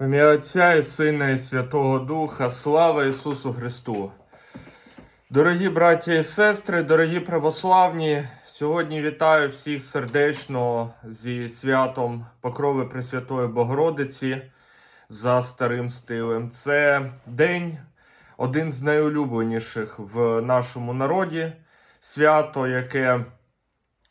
В ім'я Отця і Сина і Святого Духа, слава Ісусу Христу. Дорогі браті і сестри, дорогі православні, сьогодні вітаю всіх сердечно зі святом Покрови Пресвятої Богородиці за старим стилем. Це день, один з найулюбленіших в нашому народі, свято, яке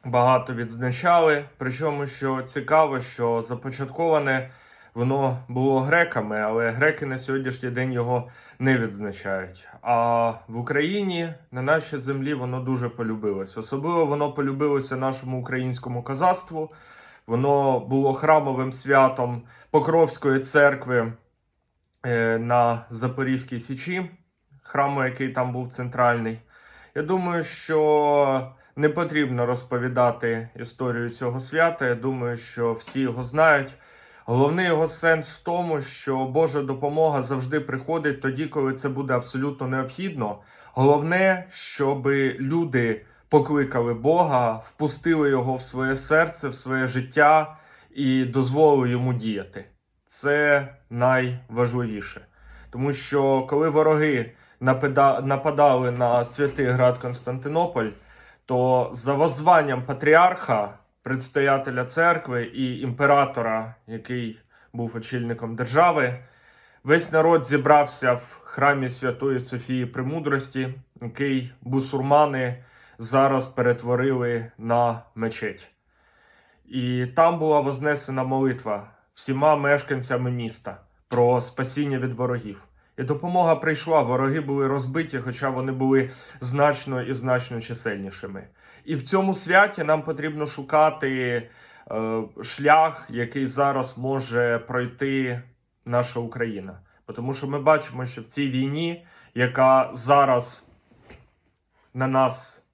багато відзначали. Причому, що цікаво, що започатковане воно було греками, але греки на сьогоднішній день його не відзначають. А в Україні на нашій землі воно дуже полюбилось. Особливо воно полюбилося нашому українському козацтву. Воно було храмовим святом Покровської церкви е, на Запорізькій Січі, храму, який там був центральний. Я думаю, що не потрібно розповідати історію цього свята. Я думаю, що всі його знають. Головний його сенс в тому, що Божа допомога завжди приходить тоді, коли це буде абсолютно необхідно. Головне, щоб люди покликали Бога, впустили його в своє серце, в своє життя і дозволили йому діяти. Це найважливіше. Тому що коли вороги нападали на святий град Константинополь, то за воззванням патріарха, предстоятеля церкви і імператора, який був очільником держави, весь народ зібрався в храмі Святої Софії Премудрості, який бусурмани зараз перетворили на мечеть. І там була вознесена молитва всіма мешканцями міста про спасіння від ворогів. І допомога прийшла. Вороги були розбиті, хоча вони були значно і значно чисельнішими. І в цьому святі нам потрібно шукати е, шлях, який зараз може пройти наша Україна. Тому що ми бачимо, що в цій війні, яка зараз на нас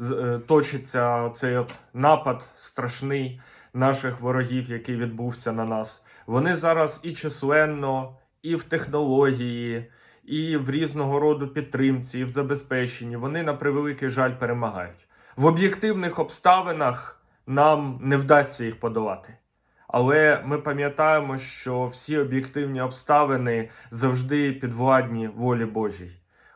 е, точиться цей от напад страшний наших ворогів, який відбувся на нас. Вони зараз і численно, і в технології, і в різного роду підтримці, і в забезпеченні. Вони на превеликий жаль перемагають. В об'єктивних обставинах нам не вдасться їх подолати. Але ми пам'ятаємо, що всі об'єктивні обставини завжди підвладні волі Божій.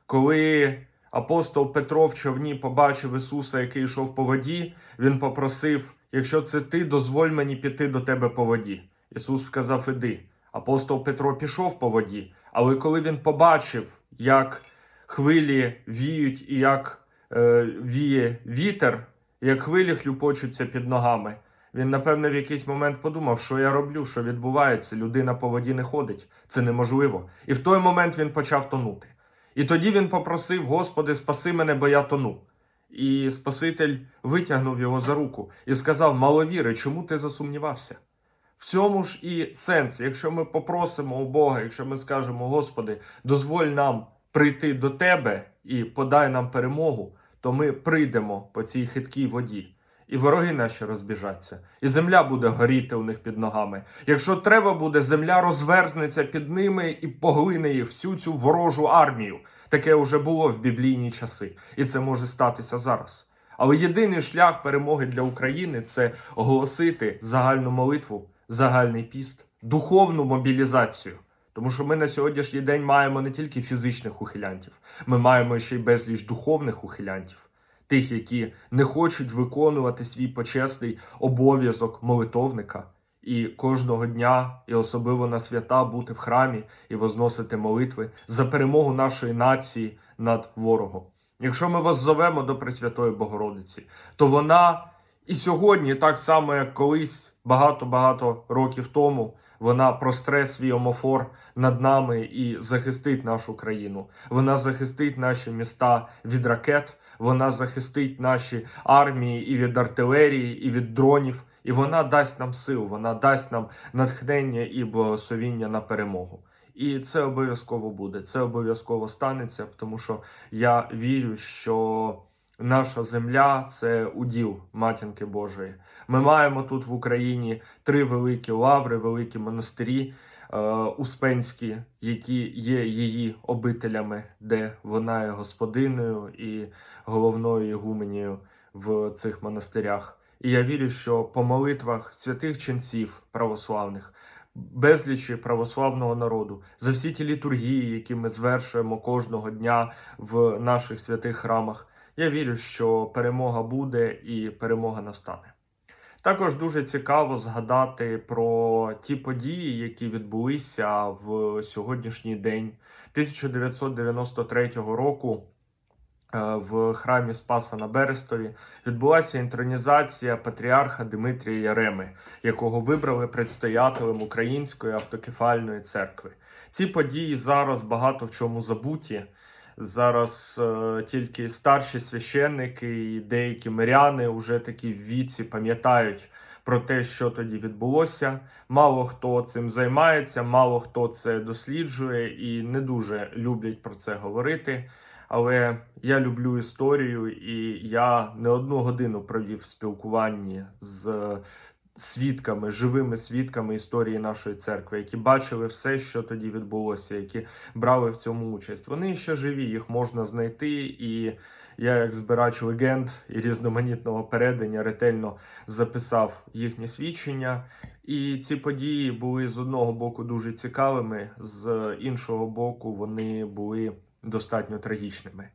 Коли апостол Петро в човні побачив Ісуса, який йшов по воді, він попросив: якщо це ти, дозволь мені піти до тебе по воді. Ісус сказав: Іди. Апостол Петро пішов по воді, але коли він побачив, як хвилі віють і як е, віє вітер, як хвилі хлюпочуться під ногами, він, напевне, в якийсь момент подумав, що я роблю, що відбувається. Людина по воді не ходить. Це неможливо. І в той момент він почав тонути. І тоді він попросив: Господи, спаси мене, бо я тону. І Спаситель витягнув його за руку і сказав: Маловіри, чому ти засумнівався? Цьому ж і сенс, якщо ми попросимо у Бога, якщо ми скажемо, Господи, дозволь нам прийти до Тебе і подай нам перемогу, то ми прийдемо по цій хиткій воді. І вороги наші розбіжаться, і земля буде горіти у них під ногами. Якщо треба буде, земля розверзнеться під ними і поглине їх всю цю ворожу армію. Таке вже було в біблійні часи, і це може статися зараз. Але єдиний шлях перемоги для України це оголосити загальну молитву, загальний піст, духовну мобілізацію. Тому що ми на сьогоднішній день маємо не тільки фізичних ухилянтів, ми маємо ще й безліч духовних ухилянтів, тих, які не хочуть виконувати свій почесний обов'язок молитовника і кожного дня, і особливо на свята бути в храмі і возносити молитви за перемогу нашої нації над ворогом. Якщо ми вас зовемо до Пресвятої Богородиці, то вона і сьогодні, так само як колись багато-багато років тому, вона простре свій омофор над нами і захистить нашу країну. Вона захистить наші міста від ракет, вона захистить наші армії і від артилерії, і від дронів. І вона дасть нам сил, вона дасть нам натхнення і благословіння на перемогу. І це обов'язково буде. Це обов'язково станеться, тому що я вірю, що наша земля це уділ матінки Божої. Ми маємо тут в Україні три великі лаври, великі монастирі е, успенські, які є її обителями, де вона є господиною і головною ігуменією в цих монастирях. І я вірю, що по молитвах святих ченців православних, безлічі православного народу, за всі ті літургії, які ми звершуємо кожного дня в наших святих храмах. Я вірю, що перемога буде і перемога настане. Також дуже цікаво згадати про ті події, які відбулися в сьогоднішній день 1993 року. е, В храмі Спаса на Берестові відбулася інтронізація патріарха Димитрія Яреми, якого вибрали предстоятелем Української автокефальної церкви. Ці події зараз багато в чому забуті. Зараз е, тільки старші священники і деякі миряни вже такі в віці пам'ятають про те, що тоді відбулося. Мало хто цим займається, мало хто це досліджує і не дуже люблять про це говорити. Але я люблю історію, і я не одну годину провів спілкуванні з свідками, живими свідками історії нашої церкви, які бачили все, що тоді відбулося, які брали в цьому участь. Вони ще живі, їх можна знайти. І я, як збирач легенд і різноманітного передання, ретельно записав їхні свідчення. І ці події були з одного боку дуже цікавими, з іншого боку, вони були достатньо трагічними.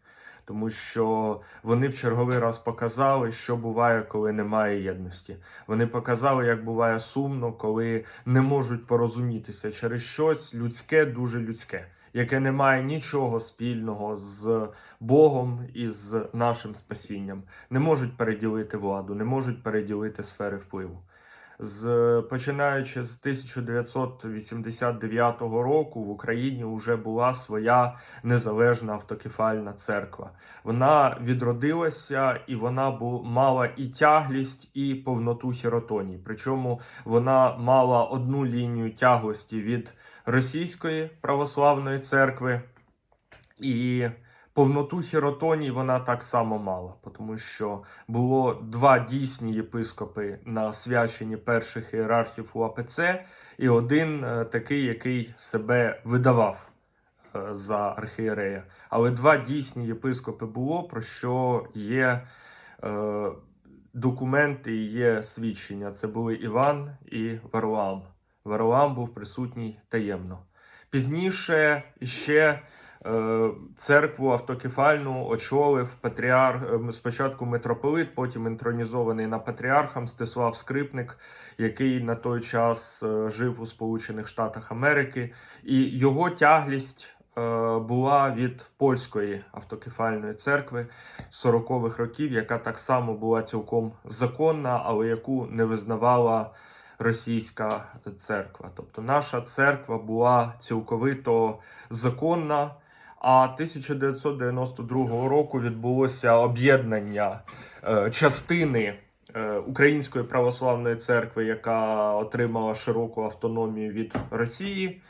Тому що вони в черговий раз показали, що буває, коли немає єдності. Вони показали, як буває сумно, коли не можуть порозумітися через щось людське, дуже людське, яке не має нічого спільного з Богом і з нашим спасінням. Не можуть переділити владу, не можуть переділити сфери впливу. З починаючи з 1989 року в Україні вже була своя незалежна автокефальна церква. Вона відродилася і вона бу, мала і тяглість, і повноту хіротоній. Причому вона мала одну лінію тяглості від російської православної церкви і. Повноту хіротоній вона так само мала, тому що було два дійсні єпископи на свяченні перших ієрархів у АПЦ, і один е, такий, який себе видавав е, за архієрея. Але два дійсні єпископи було, про що є е, документи і є свідчення. Це були Іван і Варлам. Варлам був присутній таємно. Пізніше ще. Е, Церкву автокефальну очолив патріарх е, спочатку митрополит, потім інтронізований на патріарха Мстислав Скрипник, який на той час е, жив у Сполучених Штатах Америки, і його тяглість була від польської автокефальної церкви 40-х років, яка так само була цілком законна, але яку не визнавала російська церква. Тобто наша церква була цілковито законна. А 1992 року відбулося об'єднання е, частини е, Української православної церкви, яка отримала широку автономію від Росії.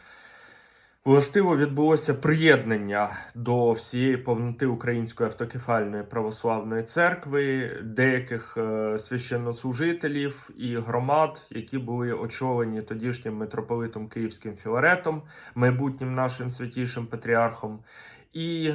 Властиво відбулося приєднання до всієї повноти Української автокефальної православної церкви, деяких е, священнослужителів і громад, які були очолені тодішнім митрополитом Київським Філаретом, майбутнім нашим святішим патріархом, і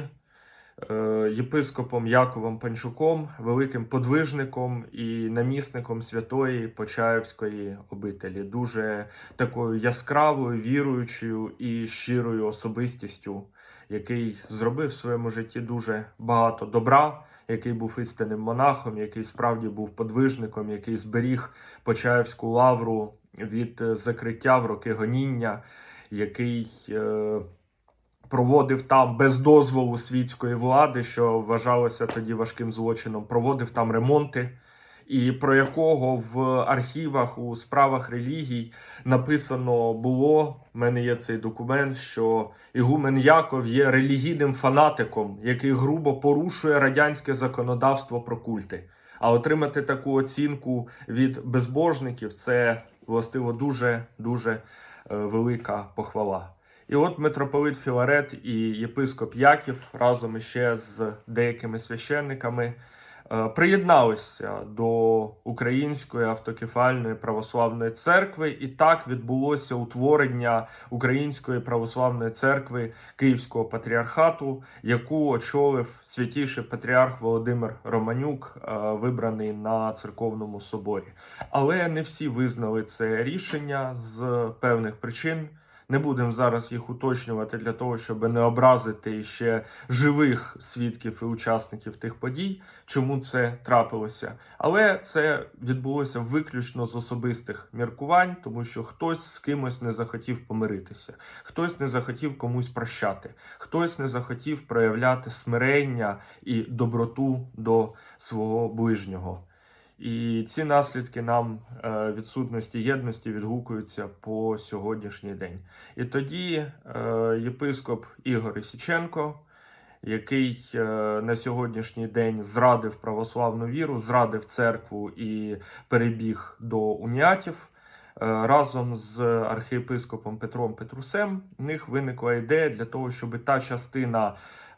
єпископом Яковом Панчуком, великим подвижником і намісником святої Почаївської обителі, дуже такою яскравою, віруючою і щирою особистістю, який зробив в своєму житті дуже багато добра. Який був істинним монахом, який справді був подвижником, який зберіг Почаївську лавру від е, закриття в роки гоніння, який е, проводив там без дозволу світської влади, що вважалося тоді важким злочином, проводив там ремонти, і про якого в архівах у справах релігій написано було. в мене є цей документ, що Ігумен Яков є релігійним фанатиком, який грубо порушує радянське законодавство про культи. А отримати таку оцінку від безбожників це властиво дуже дуже е, велика похвала. І от митрополит Філарет і єпископ Яків разом іще з деякими священниками е, приєдналися до Української автокефальної православної церкви, і так відбулося утворення Української православної церкви Київського патріархату, яку очолив святіший патріарх Володимир Романюк, е, вибраний на церковному соборі. Але не всі визнали це рішення з певних причин. Не будемо зараз їх уточнювати для того, щоб не образити ще живих свідків і учасників тих подій, чому це трапилося. Але це відбулося виключно з особистих міркувань, тому що хтось з кимось не захотів помиритися, хтось не захотів комусь прощати, хтось не захотів проявляти смирення і доброту до свого ближнього. І ці наслідки нам е, відсутності єдності відгукуються по сьогоднішній день. І тоді е, єпископ Ігор Ісіченко, який е, на сьогоднішній день зрадив православну віру, зрадив церкву і перебіг до уніатів. Разом з архієпископом Петром Петрусем в них виникла ідея для того, щоб та частина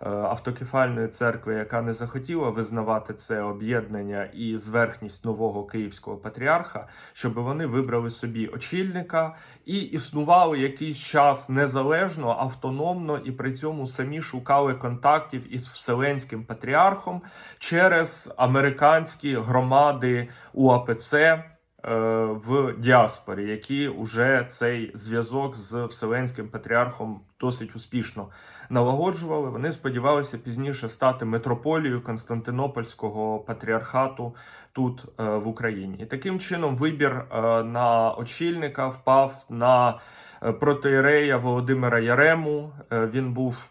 автокефальної церкви, яка не захотіла визнавати це об'єднання і зверхність нового київського патріарха, щоб вони вибрали собі очільника і існували якийсь час незалежно, автономно, і при цьому самі шукали контактів із вселенським патріархом через американські громади УАПЦ е, в діаспорі, які вже цей зв'язок з вселенським патріархом досить успішно налагоджували. Вони сподівалися пізніше стати митрополією Константинопольського патріархату тут е, в Україні. І таким чином вибір е, на очільника впав на е, протиєрея Володимира Ярему. Е, Він був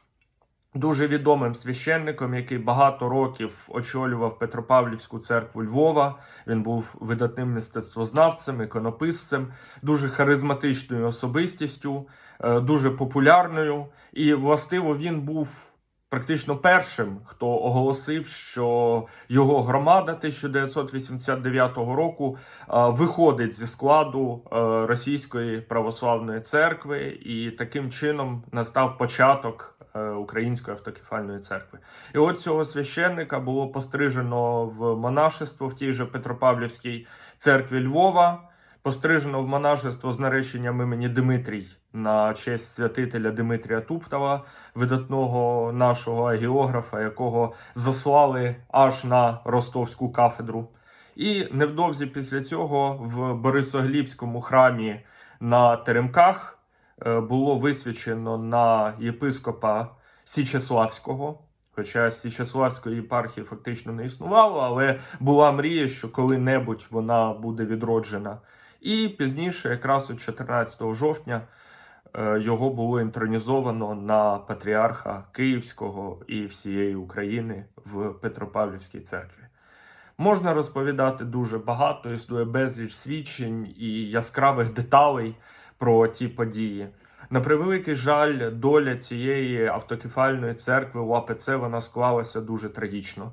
дуже відомим священником, який багато років очолював Петропавлівську церкву Львова. Він був видатним мистецтвознавцем, іконописцем, дуже харизматичною особистістю, е, дуже популярною. І властиво він був. Практично першим, хто оголосив, що його громада 1989 року е, виходить зі складу е, Російської православної церкви, і таким чином настав початок е, Української автокефальної церкви. І от цього священника було пострижено в монашество в тій же Петропавлівській церкві Львова. Пострижено в монашество з нареченням імені Димитрій на честь святителя Димитрія Туптова, видатного нашого агіографа, якого заслали аж на ростовську кафедру. І невдовзі після цього в Борисоглібському храмі на Теремках е, було висвячено на єпископа Січеславського. Хоча Січеславської єпархії фактично не існувало, але була мрія, що коли-небудь вона буде відроджена. І пізніше, якраз от 14 жовтня, е, його було інтронізовано на патріарха Київського і всієї України в Петропавлівській церкві. Можна розповідати дуже багато, існує безліч свідчень і яскравих деталей про ті події. На превеликий жаль, доля цієї автокефальної церкви у АПЦ вона склалася дуже трагічно.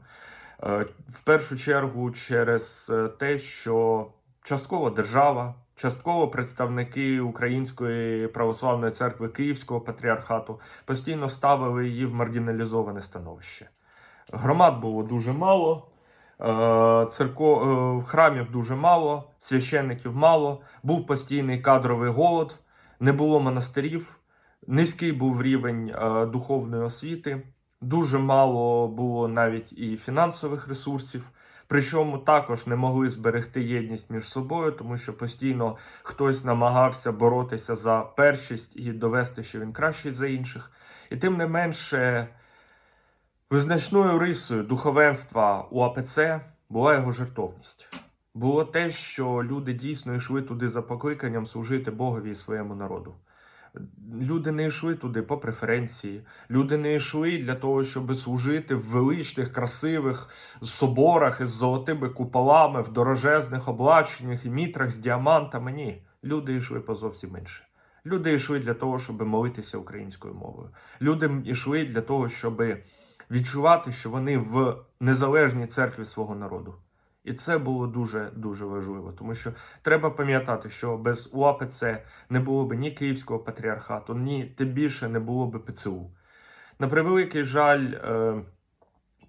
Е, В першу чергу через е, те, що частково держава, частково представники Української православної церкви Київського патріархату постійно ставили її в маргіналізоване становище. Громад було дуже мало. е, Церко... е, храмів дуже мало, священників мало, був постійний кадровий голод, не було монастирів, низький був рівень е, духовної освіти, дуже мало було навіть і фінансових ресурсів. Причому також не могли зберегти єдність між собою, тому що постійно хтось намагався боротися за першість і довести, що він кращий за інших. І тим не менше, визначною рисою духовенства у АПЦ була його жертовність. Було те, що люди дійсно йшли туди за покликанням служити Богові і своєму народу. Люди не йшли туди по преференції. Люди не йшли для того, щоб служити в величних, красивих соборах із золотими куполами, в дорожезних облаченнях і мітрах з діамантами. Ні, люди йшли по зовсім інше. Люди йшли для того, щоб молитися українською мовою. Люди йшли для того, щоб відчувати, що вони в незалежній церкві свого народу. І це було дуже дуже важливо, тому що треба пам'ятати, що без УАПЦ не було б ні Київського патріархату, ні тим більше не було б ПЦУ. На превеликий жаль, е,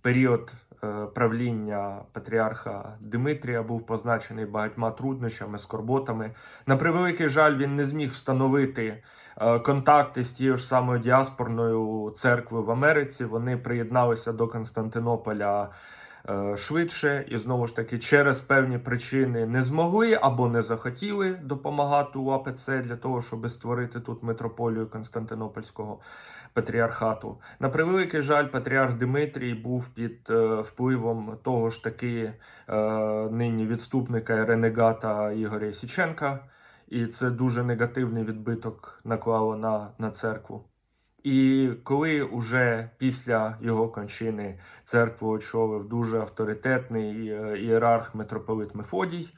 період е, правління патріарха Димитрія був позначений багатьма труднощами, скорботами. На превеликий жаль, він не зміг встановити е, контакти з тією ж самою діаспорною церквою в Америці. Вони приєдналися до Константинополя швидше і знову ж таки через певні причини не змогли або не захотіли допомагати УАПЦ для того, щоб створити тут митрополію Константинопольського патріархату. На превеликий жаль, патріарх Димитрій був під е, впливом того ж таки е, нині відступника ренегата Ігоря Січенка, і це дуже негативний відбиток наклало на, на церкву. І коли уже після його кончини церкву очолив дуже авторитетний е, ієрарх митрополит Мефодій,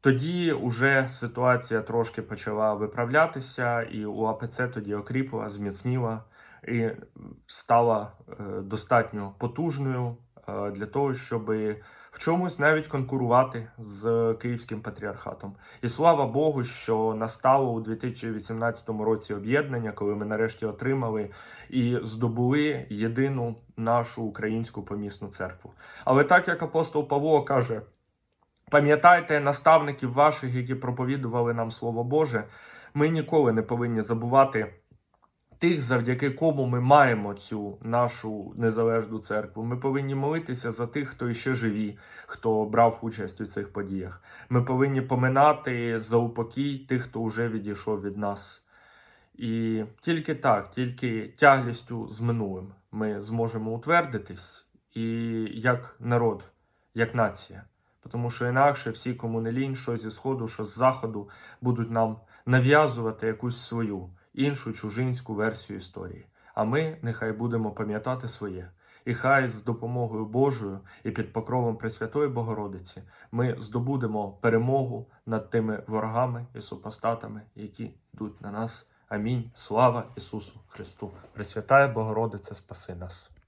тоді уже ситуація трошки почала виправлятися, і УАПЦ тоді окріпла, зміцніла і стала е, достатньо потужною е, для того, щоб в чомусь навіть конкурувати з Київським патріархатом. І слава Богу, що настало у 2018 році об'єднання, коли ми нарешті отримали і здобули єдину нашу українську помісну церкву. Але так як апостол Павло каже. Пам'ятайте наставників ваших, які проповідували нам Слово Боже. Ми ніколи не повинні забувати тих, завдяки кому ми маємо цю нашу незалежну церкву. Ми повинні молитися за тих, хто іще живі, хто брав участь у цих подіях. Ми повинні поминати за упокій тих, хто вже відійшов від нас. І тільки так, тільки тяглістю з минулим ми зможемо утвердитись і як народ, як нація. Тому що інакше всі, кому не лінь, що зі сходу, що з заходу, будуть нам нав'язувати якусь свою іншу чужинську версію історії. А ми нехай будемо пам'ятати своє. І хай з допомогою Божою і під покровом Пресвятої Богородиці ми здобудемо перемогу над тими ворогами і супостатами, які йдуть на нас. Амінь. Слава Ісусу Христу! Пресвятая Богородице, спаси нас!